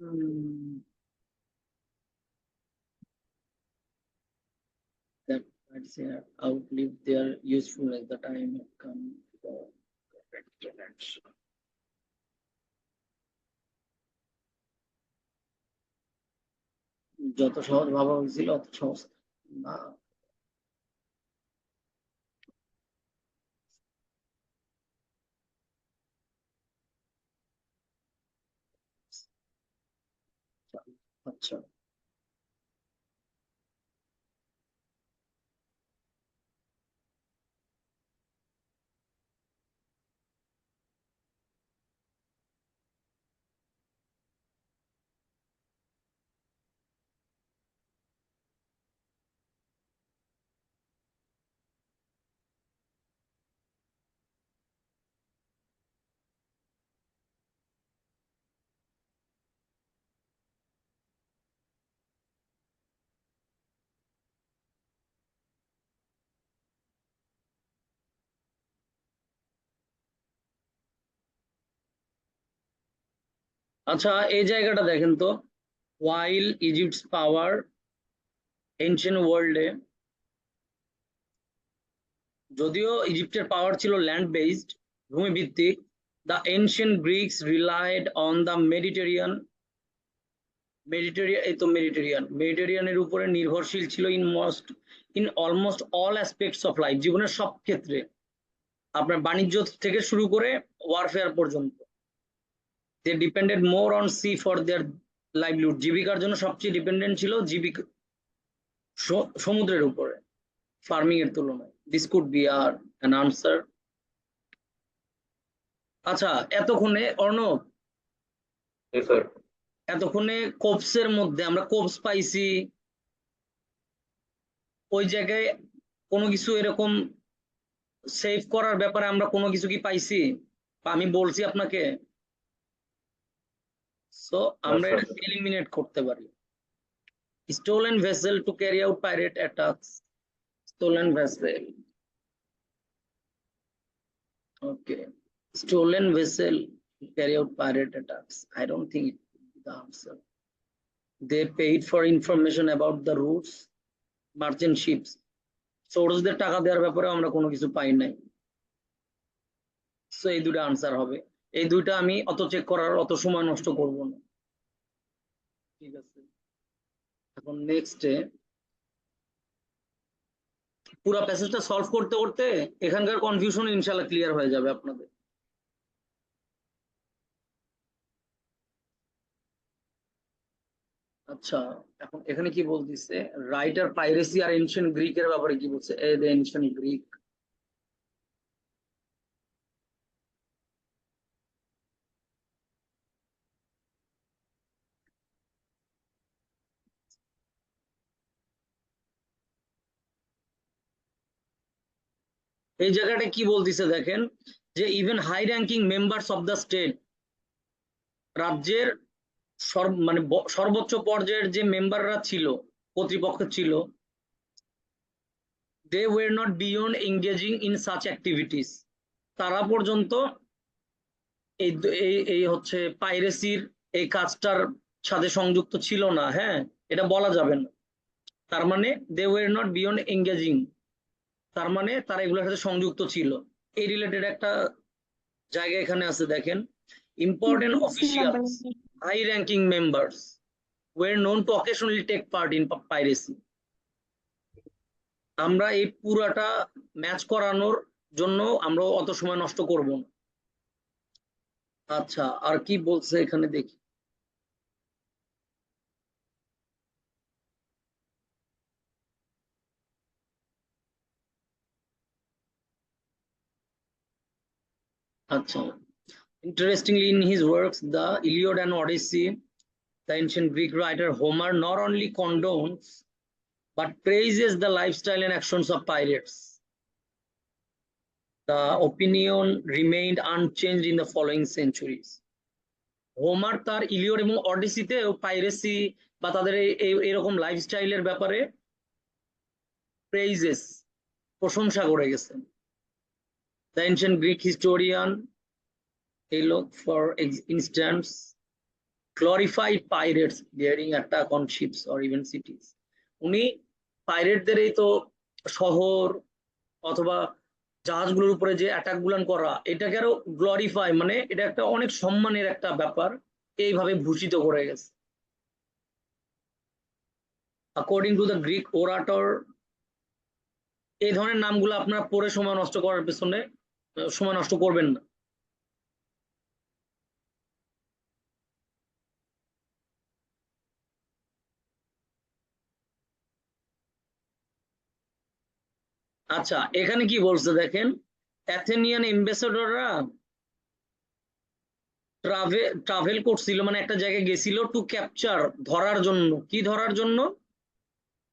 Hmm. That birds here outlive their useful as the time have come for maintenance. যত সহজ ভাবা হয়েছিল অত সহজ না আচ্ছা আচ্ছা এই জায়গাটা দেখেন তো। ওয়াইল ইজিপ্টস পাওয়ার এনশিয়েন্ট ওয়ার্ল্ডে যদিও ইজিপ্টের পাওয়ার ছিল land based ভূমিভিত্তিক the ancient Greeks relied on the Mediterranean Mediterranean এই তো মেডিটেরিয়ান মেডিটেরিয়ানের উপরে নির্ভরশীল ছিল in most in almost all aspects of life জীবনের সব ক্ষেত্রে। আপনার বাণিজ্য থেকে শুরু করে ওয়ারফেয়ার পর্যন্ত। They depended more on sea for their livelihood জীবিকার জন্য সবচেয়ে ডিপেন্ডেন্ট ছিল জীবিকা সমুদ্রের উপরে ফার্মিং এর তুলনায়। This could be are an answer আচ্ছা এতক্ষণে অর্ণব. এতক্ষণে কোপসের মধ্যে আমরা কোপস পাইছি। ওই জায়গায় কোনো কিছু এরকম সেভ করার ব্যাপারে আমরা কোনো কিছু কি পাইছি? আমি বলছি আপনাকে? সো আমরা sir. এটা এলিমিনেট করতে পারি stolen vessel to carry out pirate attacks stolen vessel okay stolen vessel carry out pirate attacks i don't think it would be the answer they paid for information about the routes merchant ships সোর্সদের টাকা দেওয়ার ব্যাপারে আমরা কোনো কিছু পাই নাই so এই দুটো আনসার হবে এই দুইটা আমি অত চেক করার অত সময় নষ্ট করব না। ঠিক আছে? এখন নেক্সটে পুরো প্যাসেজটা সলভ করতে করতে এখানকার কনফিউশন ইনশাল্লাহ ক্লিয়ার হয়ে যাবে আপনাদের। আচ্ছা এখন এখানে কি বলতেছে? রাইটার পাইরেসি আর এনশিয়েন্ট গ্রিকের ব্যাপারে কি বলছে? এ দ্য এনশিয়েন্ট গ্রিক এই জায়গাটা কি বলতেছে দেখেন? যে even high ranking members of the state রাজ্যের মানে সর্বোচ্চ পর্যায়ের যে মেম্বাররা ছিল, কর্তৃপক্ষ ছিল they were not beyond engaging in such activities তারা পর্যন্ত এই এই হচ্ছে পাইরেসির এই কাজটার সাথে সংযুক্ত ছিল না হ্যাঁ? এটা বলা যাবে না। তার মানে they were not beyond engaging তার মানে তারা এগুলোর সাথে সংযুক্ত ছিল। এই রিলেটেড একটা জায়গা এখানে আছে দেখেন। Important officials high ranking members were known to occasionally take part in pi- piracy. আমরা এই পুরাটা ম্যাচ করানোর জন্য আমরা অত সময় নষ্ট করব না। আচ্ছা আর কি বলছে এখানে দেখি। আচ্ছা Interestingly, in his works, the Iliad and Odyssey, the ancient Greek writer Homer not only condones but praises the lifestyle and actions of pirates. The opinion remained unchanged in the following centuries. Homer তার Iliad এবং অডিসিতে piracy বা তাদের এরকম লাইফস্টাইলের ব্যাপারে প্রেইজেস প্রশংসা করে গেছেন The ancient Greek historian He looked for instance, glorified pirates daring attack on ships or even cities. উনি পাইরেটদের এই তো শহর অথবা জাহাজগুলোর উপরে যে অ্যাটাক গুলান করা, এটাকে আরও গ্লোরিফাই মানে এটা একটা অনেক সম্মানের একটা ব্যাপার এইভাবে ভূষিত করে গেছে। According to the Greek orator এই ধরনের নামগুলো আপনারা পড়ে সময় নষ্ট করার পেছনে সময় নষ্ট করবেন না। আচ্ছা এখানে কি বলছে দেখেন? অ্যাথেনিয়ান এম্বাসেডররা ট্রাভেল ট্রাভেল করছিল মানে একটা জায়গায় গেছিল টু ক্যাপচার ধরার জন্য। কি ধরার জন্য?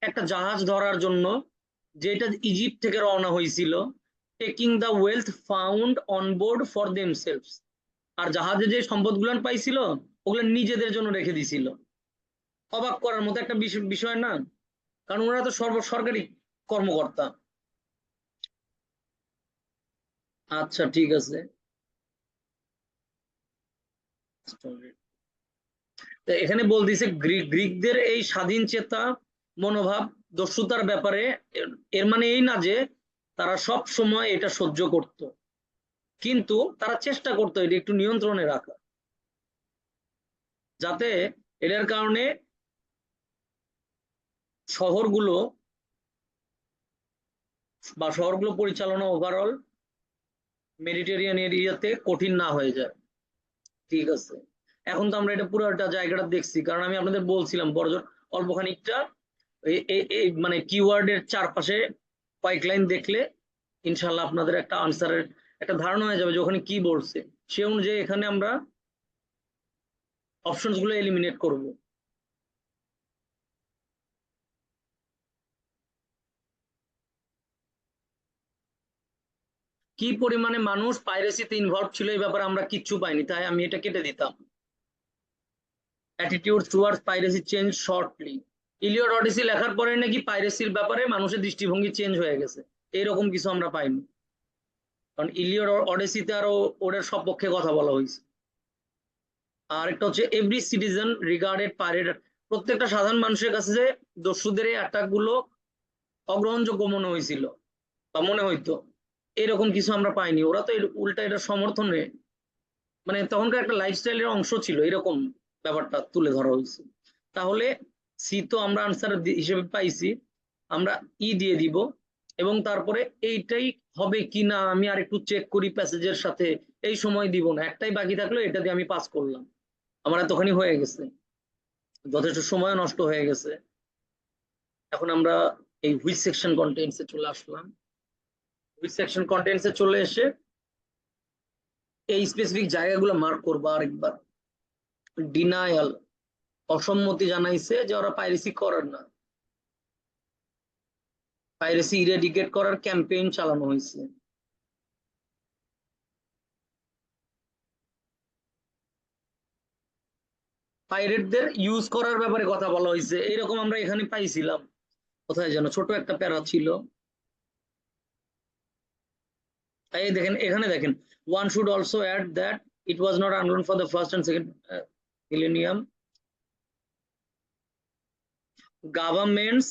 একটা জাহাজ ধরার জন্য, যেটা ইজিপ্ট থেকে রওনা হয়েছিল। Taking the wealth found on board for themselves আর জাহাজে যে সম্পদগুলো পাইছিল, ওগুলো নিজেদের জন্য রেখে দিছিল। অবাক করার মতো একটা বিষ- বিষয় না? কারণ ওরা তো সর্ব সরকারি কর্মকর্তা। আচ্ছা ঠিক আছে। এখানে বলতেছে গ্রিক গ্রিকদের এই স্বাধীন চেতা মনোভাব দস্যুতার ব্যাপারে, এর মানে এই না যে তারা সব সময় এটা সহ্য করত। কিন্তু তারা চেষ্টা করতো এটা একটু নিয়ন্ত্রণে রাখা। যাতে এটার কারণে শহরগুলো বা শহরগুলো পরিচালনা ওভারঅল মেডিটেরিয়ান এরিয়াতে কঠিন না হয়ে যায়। ঠিক আছে? এখন তো আমরা এটা পুরোটা জায়গাটা দেখছি। কারণ আমি আপনাদের বলছিলাম, বড় অল্প খানিকটা মানে কিওয়ার্ডের চারপাশে কয়েক লাইন দেখলে ইনশাল্লাহ আপনাদের একটা আনসারের একটা ধারণা হয়ে যাবে যে ওখানে কি বলছে। সে অনুযায়ী এখানে আমরা অপশনসগুলো এলিমিনেট করব। কি পরিমাণে মানুষ পাইরেসিতে ইনভলভ ছিল এই ব্যাপারে আমরা কিচ্ছু পাইনি, তাই আমি এটা কেটে দিতাম। Attitude towards piracy change shortly Iliad Odyssey লেখার পরে নাকি পাইরেসির ব্যাপারে মানুষের দৃষ্টিভঙ্গি চেঞ্জ হয়ে গেছে। এইরকম কিছু আমরা পাইনি। কারণ ইলিয়ড অডিসিতে আরও ওদের সপক্ষে কথা বলা হয়েছে। আর একটা হচ্ছে এভরি সিটিজেন রিগার্ডেড পাইরেট প্রত্যেকটা সাধারণ মানুষের কাছে যে দস্যুদের এই অ্যাটাক অগ্রহণযোগ্য মনে হয়েছিল, বা মনে হইতো। এরকম কিছু আমরা পাইনি। ওরা তো উল্টা এটা সমর্থনে মানে তখনকার একটা লাইফস্টাইলের অংশ ছিল, এরকম ব্যাপারটা তুলে ধরা হয়েছে। তাহলে সি তো আমরা আনসার হিসেবে পাইছি। আমরা ই দিয়ে দিব এবং তারপরে এইটাই হবে কি না আমি আর একটু চেক করি প্যাসেজের সাথে। এই সময় দিব না, একটাই বাকি থাকল, এটা দিয়ে আমি পাস করলাম। আমার এতখানি হয়ে গেছে। যথেষ্ট সময় নষ্ট হয়ে গেছে। এখন আমরা এই হুইচ সেকশন কন্টেন্টসে চলে আসলাম। হুইচ সেকশন কন্টেন্টসে চলে এসে এই স্পেসিফিক জায়গাগুলো মার্ক করব আরেকবার। ডিনায়াল অসম্মতি জানাইছে যে ওরা পাইরেসি করার না। পাইরেসি ইরেডিকেট করার ক্যাম্পেইন চালানো হয়েছে। পাইরেটদের ইউজ করার ব্যাপারে কথা বলা হয়েছে। এরকম আমরা এখানে পাইছিলাম। কোথায় যেন ছোট একটা প্যারা ছিল। এই দেখেন, এখানে দেখেন one should also add that it was not আনলোন for the first and second millennium governments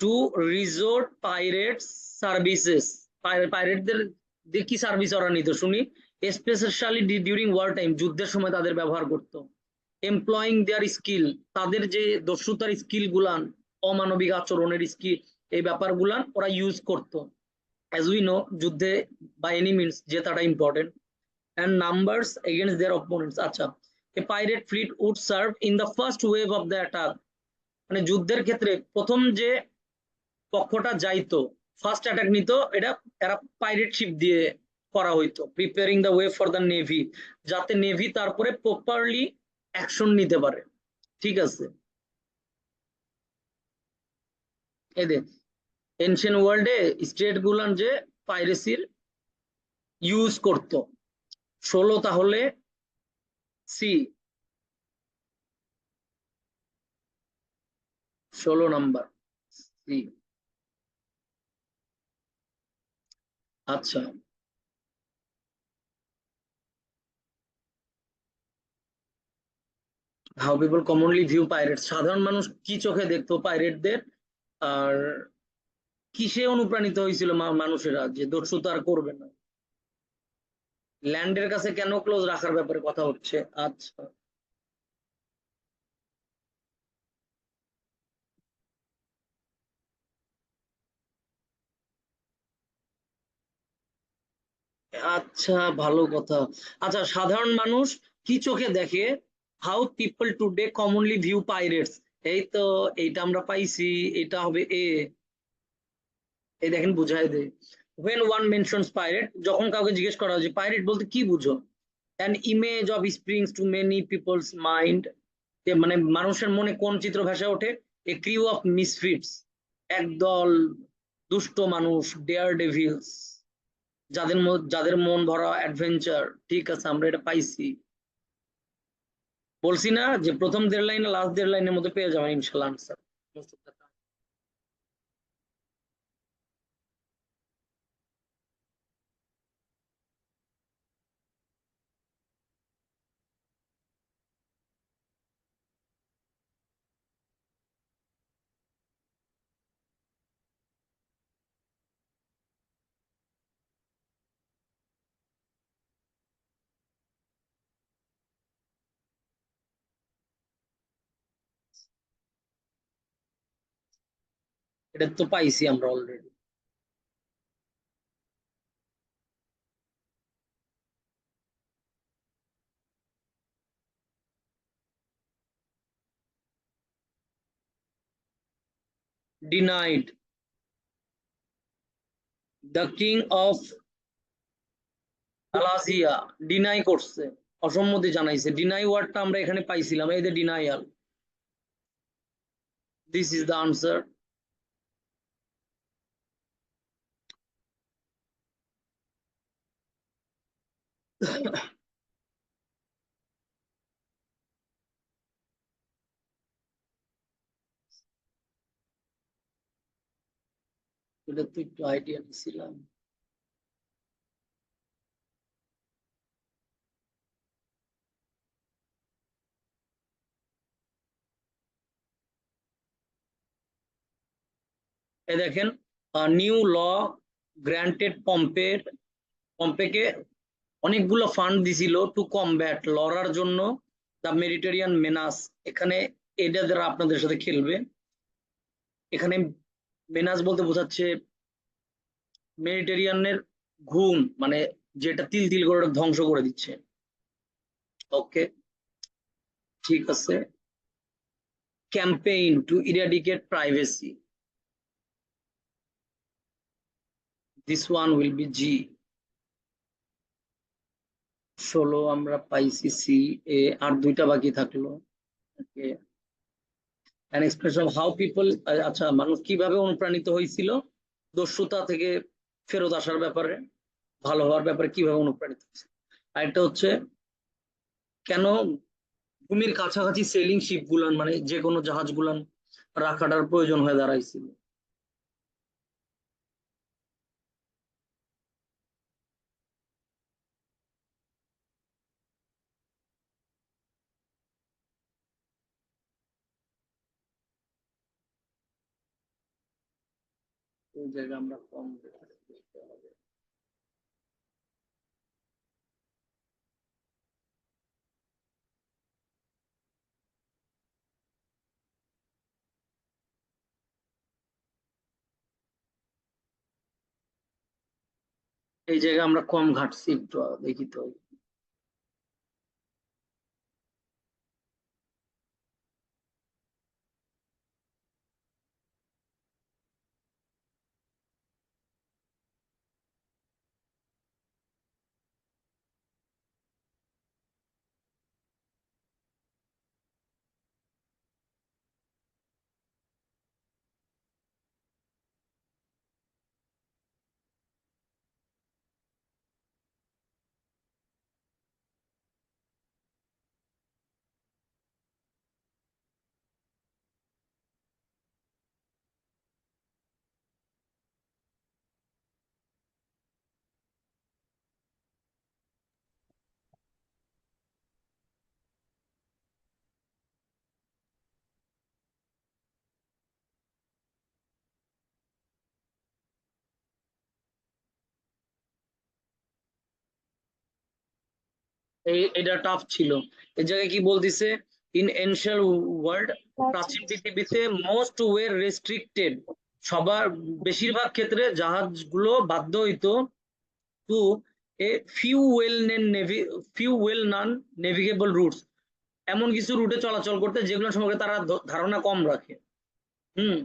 to resort pirates services. পাইরেটদের কি সার্ভিস ওরা নিত শুনি? স্পেশালি ডিউরিং ওয়ার টাইম যুদ্ধের সময় তাদের ব্যবহার করত। এমপ্লয়িং দেয়ার স্কিল তাদের যে দস্যুতার স্কিল গুলান, অমানবিক আচরণের স্কিল এই ব্যাপারগুলান ওরা ইউজ করত। অ্যাজ উই নো যুদ্ধে by any means জেতাটা important and numbers against their opponents আচ্ছা a pirate fleet would serve in the first wave of the attack মানে যুদ্ধের ক্ষেত্রে প্রথম যে পক্ষটা যাইতো ফার্স্ট অ্যাটাক নিত, এটা, এরা পাইরেট শিপ দিয়ে করা হইতো preparing the way for the navy যাতে নেভি তারপরে প্রপারলি অ্যাকশন নিতে পারে। ঠিক আছে? এদের এনশিয়ান ওয়ার্ল্ডে স্টেট গুলান যে পাইরেসির ইউজ করত। ষোলো তাহলে সি ষোলো নাম্বার সি আচ্ছা। How people commonly view pirate সাধারণ মানুষ কি চোখে দেখতো? পাইরেটদের আর কিসে অনুপ্রাণিত হয়েছিল মানুষেরা যে দস্যুতা আর করবে না? ল্যান্ডের কাছে কেন ক্লোজ রাখার ব্যাপারে কথা হচ্ছে? আচ্ছা। আচ্ছা ভালো কথা। আচ্ছা সাধারণ মানুষ কি চোখে দেখে? How people today commonly view pirates এই তো, এইটা আমরা পাইছি, এটা হবে এ এই দেখেন বুঝাই দে when one mentions যখন কাউকে জিজ্ঞেস করা হয় যে পাইরেট বলতে কি বুঝো? An image of springs to many people's mind মানে মানুষের মনে কোন চিত্র ভাষা ওঠে? এ ক্রিউ অফ মিসফিটস একদল দুষ্ট মানুষ ডেয়ার ডেভিলস যাদের যাদের মন ভরা অ্যাডভেঞ্চার ঠিক আছে, আমরা এটা পাইছি। বলছি না যে প্রথম দেড় লাইন লাস্ট দেড় লাইনের মধ্যে পেয়ে যাবেন ইনশাল্লাহ এটা তো পাইছি আমরা already denied. The king of Algeria deny করছে, অসম্মতি জানাইছে। ডিনাই ওয়ার্ডটা আমরা এখানে পাইছিলাম, এই যে denial this is the answer এটা একটু আইডিয়া দিছিলাম দেখেন নিউ ল গ্রান্টেড পম্পের পম্পেকে অনেকগুলো ফান্ড দিছিল টু কমব্যাট লড়ার জন্য দ্য মেডিটেরিয়ান মেনাস এখানে এটা দ্বারা আপনাদের সাথে খেলবে, এখানে মেনাস বলতে বোঝাচ্ছে মেডিটেরিয়ানের ঘুম মানে যেটা তিল তিল করে ধ্বংস করে দিচ্ছে। ওকে ঠিক আছে। Campaign to eradicate privacy this one will be G ষোলো আমরা পাইছি সি এ আর দুইটা বাকি থাকল। Expression of how আচ্ছা মানুষ কীভাবে অনুপ্রাণিত হয়েছিল, দস্যুতা থেকে ফেরত আসার ব্যাপারে, ভালো হওয়ার ব্যাপারে কীভাবে অনুপ্রাণিত হয়েছে। আরেকটা হচ্ছে, কেন ভূমির কাছাকাছি সেলিং শিপ গুলান মানে যে কোনো জাহাজ গুলান রাখাটার প্রয়োজন হয়ে দাঁড়াইছিল। এই জায়গায় আমরা কম এই জায়গায় আমরা কম ঘাটছি একটু দেখি তো। এই এটা টাফ ছিল। এই জায়গায় কি বলতিছে? ইন এনশিয়াল ওয়ার্ল্ড প্রাচীন পৃথিবীতে মোস্ট ওয়ের রেস্ট্রিক্টেড সবার বেশিরভাগ ক্ষেত্রে জাহাজগুলো বাধ্য হইতো to a few well navy few well non navigable routes এমন কিছু রুটে চলাচল করতে যেগুলো সম্পর্কে তারা ধারণা কম রাখে। হুম?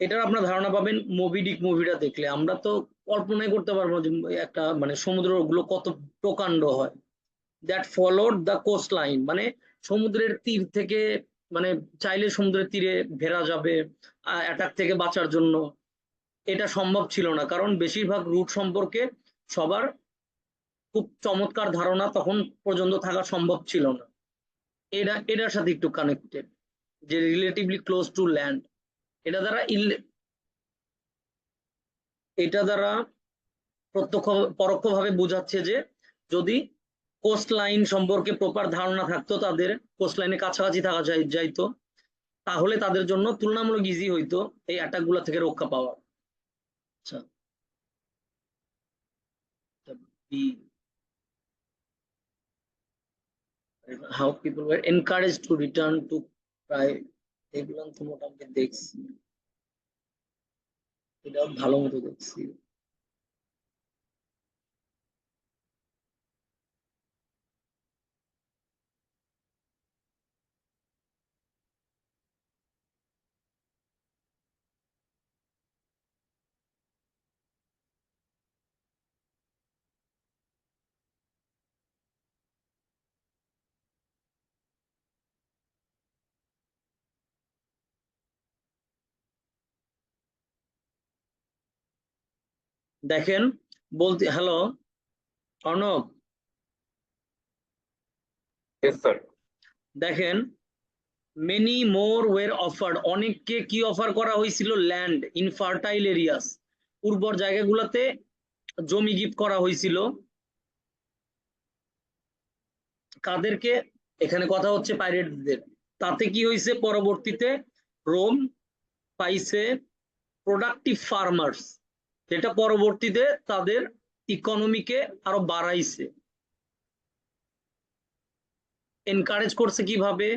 এটার আপনার ধারণা পাবেন মোবিডিক মুভিটা দেখলে। আমরা তো কল্পনাই করতে পারব যে একটা মানে সমুদ্রগুলো কত প্রকাণ্ড হয়। That followed the coast line মানে সমুদ্রের তীর থেকে মানে চাইলে সমুদ্রের তীরে ভেরা যাবে অ্যাটাক থেকে বাঁচার জন্য। এটা সম্ভব ছিল না, কারণ বেশিরভাগ রুট সম্পর্কে সবার খুব চমৎকার ধারণা তখন পর্যন্ত থাকা সম্ভব ছিল না। এটা, এটার সাথে একটু কানেক্টেড যে রিলেটিভলি ক্লোজ টু ল্যান্ড এটা দ্বারা এটা দ্বারা প্রত্যক্ষ, পরোক্ষভাবে বোঝাচ্ছে যে যদি কোস্ট লাইন সম্পর্কে প্রপার ধারণা থাকতো তাদের কোস্ট লাইনে কাছাকাছি থাকা যাই, যাইতো। তাহলে তাদের জন্য তুলনামূলক ইজি হইতো এই অ্যাটাকগুলা থেকে রক্ষা পাওয়া আচ্ছা। How people were encouraged to return to প্রায় এগুলো তো মোটামুটি দেখছি। এটা ভালো মতো দেখছি। দেখেন বলতে হ্যালো অর্ণব? দেখেন মেনি মোর ওয়ের অফার্ড অনেককে কি অফার করা হয়েছিল? ল্যান্ড ইন ফার্টাইল এরিয়াস উর্বর জায়গাগুলোতে জমি গিফট করা হয়েছিল। কাদেরকে? এখানে কথা হচ্ছে পাইরেটদের তাতে কি হয়েছে? পরবর্তীতে রোম পাইছে প্রোডাক্টিভ ফার্মার্স যেটা পরবর্তীতে তাদের ইকোনমিকে আরও বাড়াইছে। এনকারেজ করছে কীভাবে?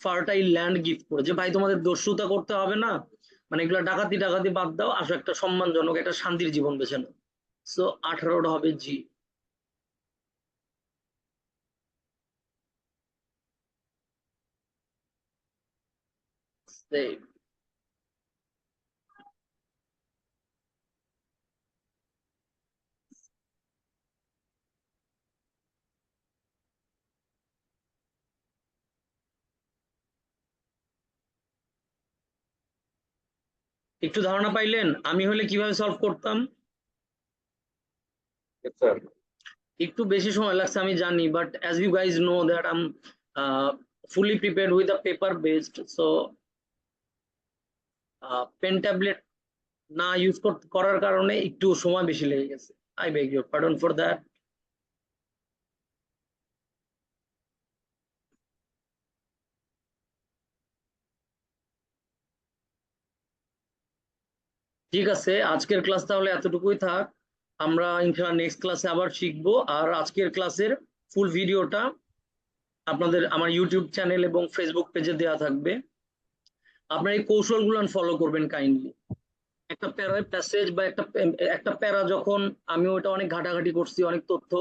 ফার্টাইল ল্যান্ড গিফট করে। যে ভাই, তোমাদের দস্যুতা করতে হবে না। মানে এগুলো ডাকাতি ডাকাতি বাদ দাও। আসো একটা সম্মানজনক, একটা শান্তির জীবন বেছে নাও। সো আঠারোটা হবে জি Save. একটু ধারণা পাইলেন আমি হলে কীভাবে সলভ করতাম? একটু বেশি সময় লাগছে আমি জানি but as you guys know that um fully prepared with a paper based so pen tablet না ইউজ করার কারণে একটু সময় বেশি লেগে গেছে। I beg your pardon for that ঠিক আছে, আজকের ক্লাস তাহলে এতটুকুই থাক। আমরা ইনশাআল্লাহ নেক্সট ক্লাসে আবার শিখব। আর আজকের ক্লাসের ফুল ভিডিওটা আপনাদের আমার ইউটিউব চ্যানেল এবং ফেসবুক পেজে দেওয়া থাকবে। আপনারা এই কৌশলগুলো ফলো করবেন কাইন্ডলি একটা প্যারা প্যাসেজ বা একটা একটা প্যারা যখন আমি ওটা অনেক ঘাটাঘাটি করছি, অনেক তথ্য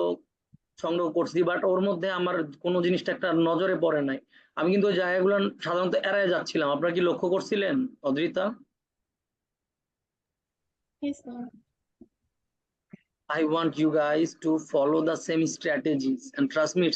সংগ্রহ করছি বাট ওর মধ্যে আমার কোনো জিনিসটা একটা নজরে পড়ে নাই। আমি কিন্তু ওই জায়গাগুলো সাধারণত এড়ায় যাচ্ছিলাম। আপনারা কি লক্ষ্য করছিলেন, Adrita? Yes, sir. I want you guys to follow the same strategies and trust me,